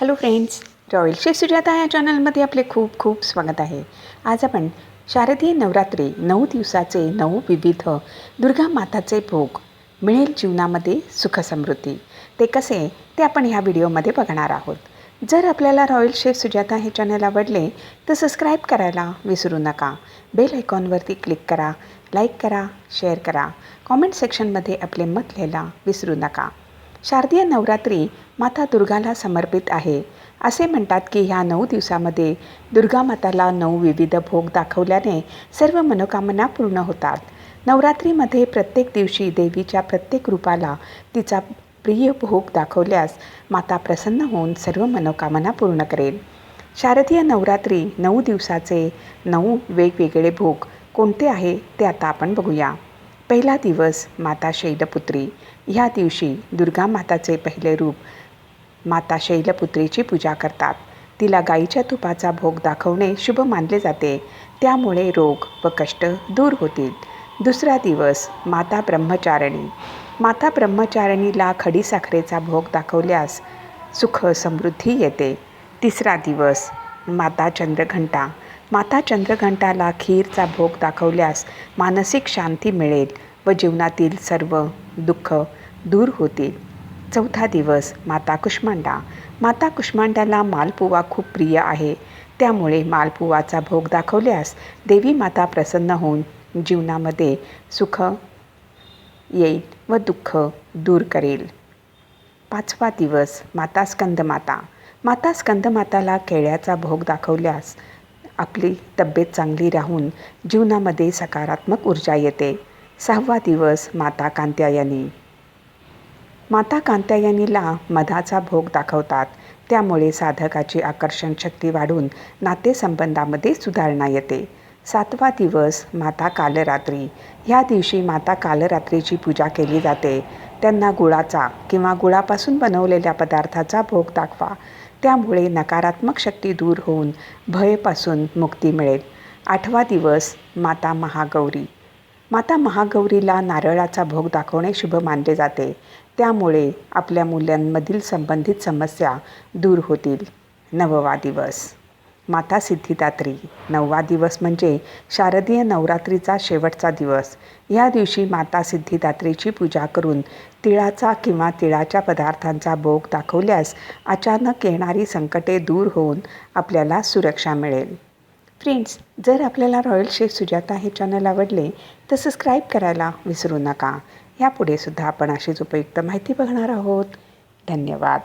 Hello friends Royal Chef Sujata या चॅनलमध्ये आपले खूप खूप स्वागत आहे. आज आपण शारदीय नवरात्री नऊ दिवसाचे नऊ विविध दुर्गा माताचे भोग मिळेल जीवनामध्ये सुखसमृद्धी. ते कसे? ते आपण ह्या व्हिडिओमध्ये बघणार आहोत. जर आपल्याला रॉयल शेफ सुजाता हे चॅनल आवडले तर सबस्क्राईब करायला विसरू नका. बेल आयकॉनवरती क्लिक करा लाईक करा शेअर करा. कॉमेंट सेक्शनमध्ये आपले मत लिहायला विसरू नका. शारदीय नवरात्री माता दुर्गाला समर्पित आहे. असे म्हणतात की ह्या नऊ दिवसामध्ये दुर्गा माताला नऊ विविध भोग दाखवल्याने सर्व मनोकामना पूर्ण होतात. नवरात्रीमध्ये प्रत्येक दिवशी देवीच्या प्रत्येक रूपाला तिचा प्रिय भोग दाखवल्यास माता प्रसन्न होऊन सर्व मनोकामना पूर्ण करेल. शारदीय नवरात्री नऊ दिवसाचे नऊ वेगवेगळे भोग कोणते आहे ते आता आपण बघूया. पहिला दिवस माता शैलपुत्री. ह्या दिवशी दुर्गा माताचे पहिले रूप माता शैलपुत्रीची पूजा करतात. तिला गाईच्या तुपाचा भोग दाखवणे शुभ मानले जाते. त्यामुळे रोग व कष्ट दूर होतील. दुसरा दिवस माता ब्रह्मचारिणी. माता ब्रह्मचारिणीला खडीसाखरेचा भोग दाखवल्यास सुख समृद्धी येते. तिसरा दिवस माता चंद्रघंटा. माता चंद्रघंटाला खीरचा भोग दाखवल्यास मानसिक शांती मिळेल व जीवनातील सर्व दुःख दूर होतील. चौथा दिवस माता कुष्मांडा. माता कुष्मांडाला मालपुवा खूप प्रिय आहे. त्यामुळे मालपुवाचा भोग दाखवल्यास देवी माता प्रसन्न होऊन जीवनामध्ये सुख येईल व दुःख दूर करेल. पाचवा दिवस माता स्कंदमाता. माता स्कंदमाताला केळ्याचा भोग दाखवल्यास आपली तब्येत चांगली राहून जीवनामध्ये सकारात्मक ऊर्जा येते. सहावा दिवस माता कांत्यायनी माता कांत्यायनीला मधाचा भोग दाखवतात. त्यामुळे साधकाची आकर्षण शक्ती वाढून नातेसंबंधामध्ये सुधारणा येते. सातवा दिवस माता कालरात्री. ह्या दिवशी माता कालरात्रीची पूजा केली जाते. त्यांना गुळाचा किंवा गुळापासून बनवलेल्या पदार्थाचा भोग दाखवा. त्यामुळे नकारात्मक शक्ती दूर होऊन भयपासून मुक्ती मिळेल. आठवा दिवस माता महागौरी. माता महागौरीला नारळाचा भोग दाखवणे शुभ मानले जाते. त्यामुळे आपल्या मुलांमधील संबंधित समस्या दूर होतील. नववा दिवस. माता सिद्धिदात्री. नववा दिवस म्हणजे शारदीय नवरात्रीचा शेवटचा दिवस. या दिवशी माता सिद्धिदात्रीची पूजा करून तिळाचा किंवा तिळाच्या पदार्थांचा भोग दाखवल्यास अचानक येणारी संकटे दूर होऊन आपल्याला सुरक्षा मिळेल. फ्रेंड्स जर आपल्याला रॉयल शेफ सुजाता हे चॅनल आवडले तर सबस्क्राईब करायला विसरू नका. यापुढे सुद्धा आपण अशीच उपयुक्त माहिती बघणार आहोत. धन्यवाद.